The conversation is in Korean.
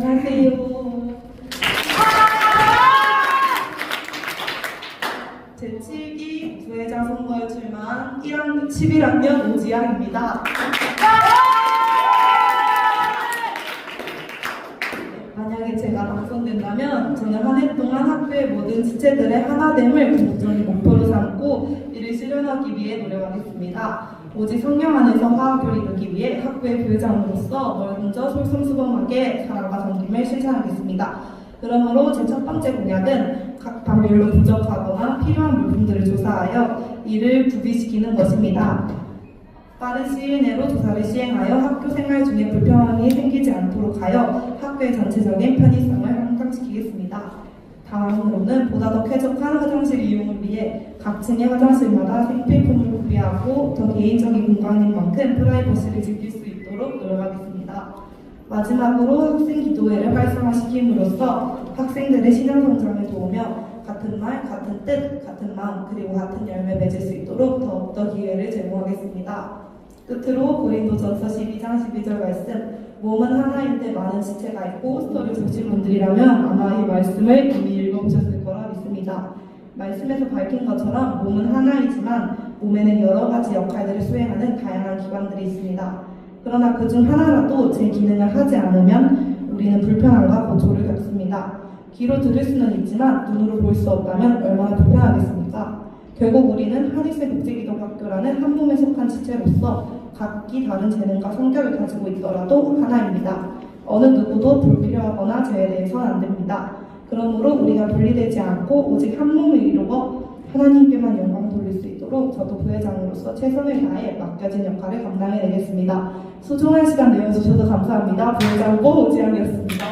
안녕하세요. 제7기 부회장 선거에 출마한 1학년, 11학년 오지양입니다. 만약에 제가 당선된다면 저는 한 해 동안 학교의 모든 지체들의 하나됨을 궁극적인 목표로 삼고 이를 실현하기 위해 노력하겠습니다. 오직 성령 안에서 화합을 이루기 위해 학교의 교회장으로서 먼저 솔선수범하게 사랑과 섬김을 실천하겠습니다. 그러므로 제 첫 번째 공약은 각 반별로 부족하거나 필요한 물품들을 조사하여 이를 구비시키는 것입니다. 빠른 시일 내로 조사를 시행하여 학교 생활 중에 불편함이 생기지 않도록 하여 학교의 전체적인 편의성을 향상시키겠습니다. 다음으로는 보다 더 쾌적한 화장실 이용을 위해 각 층의 화장실마다 생필품을 구비하고 더 개인적인 공간인 만큼 프라이버시를 즐길 수 있도록 노력하겠습니다. 마지막으로 학생 기도회를 활성화시킴으로써 학생들의 신앙 성장에 도우며 같은 말, 같은 뜻, 같은 마음, 그리고 같은 열매 맺을 수 있도록 더욱더 기회를 제공하겠습니다. 끝으로 고린도전서 12장 12절 말씀 몸은 하나인데 많은 지체가 있고 스토리 보신 분들이라면 아마 이 말씀을 이미 읽어보셨을 거라 믿습니다. 말씀에서 밝힌 것처럼 몸은 하나이지만 몸에는 여러 가지 역할들을 수행하는 다양한 기관들이 있습니다. 그러나 그중 하나라도 제 기능을 하지 않으면 우리는 불편함과 고초를 겪습니다. 귀로 들을 수는 있지만 눈으로 볼 수 없다면 얼마나 불편하겠습니까? 결국 우리는 한일세 국제기독학교라는 한 몸에 속한 지체로서 각기 다른 재능과 성격을 가지고 있더라도 하나입니다. 어느 누구도 불필요하거나 제외되어서는 안 됩니다. 그러므로 우리가 분리되지 않고 오직 한 몸을 이루어 하나님께만 영광 돌릴 수 있도록 저도 부회장으로서 최선을 다해 맡겨진 역할을 감당해내겠습니다. 소중한 시간 내어주셔서 감사합니다. 부회장 고 오지영이었습니다.